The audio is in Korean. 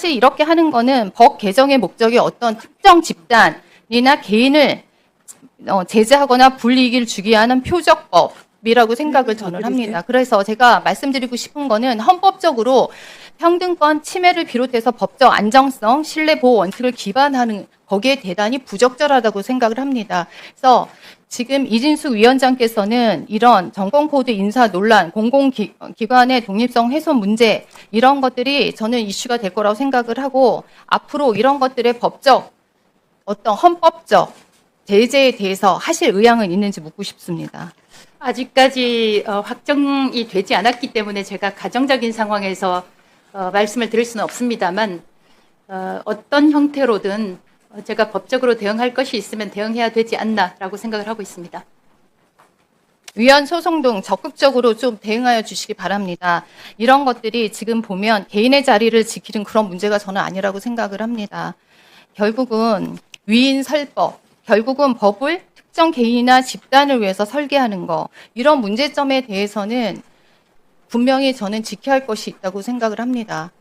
사실 이렇게 하는 거는 법 개정의 목적이 어떤 특정 집단이나 개인을 어, 제재하거나 불이익을 주기 위한 표적법 이라고 생각을 저는 합니다. 그래서 제가 말씀드리고 싶은 거는 헌법적으로 평등권 침해를 비롯해서 법적 안정성, 신뢰 보호 원칙을 기반하는 거기에 대단히 부적절하다고 생각을 합니다. 그래서 지금 이진숙 위원장께서는 이런 정권코드 인사 논란, 공공기관의 독립성 훼손 문제 이런 것들이 저는 이슈가 될 거라고 생각을 하고 앞으로 이런 것들의 법적 어떤 헌법적 제재에 대해서 하실 의향은 있는지 묻고 싶습니다. 아직까지 어, 확정이 되지 않았기 때문에 제가 가정적인 상황에서 어, 말씀을 드릴 수는 없습니다만 어, 어떤 형태로든 어, 제가 법적으로 대응할 것이 있으면 대응해야 되지 않나라고 생각을 하고 있습니다. 위헌 소송 등 적극적으로 좀 대응하여 주시기 바랍니다. 이런 것들이 지금 보면 개인의 자리를 지키는 그런 문제가 저는 아니라고 생각을 합니다. 결국은 위인 설법, 결국은 법을 특정 개인이나 집단을 위해서 설계하는 거 이런 문제점에 대해서는 분명히 저는 지켜야 할 것이 있다고 생각을 합니다.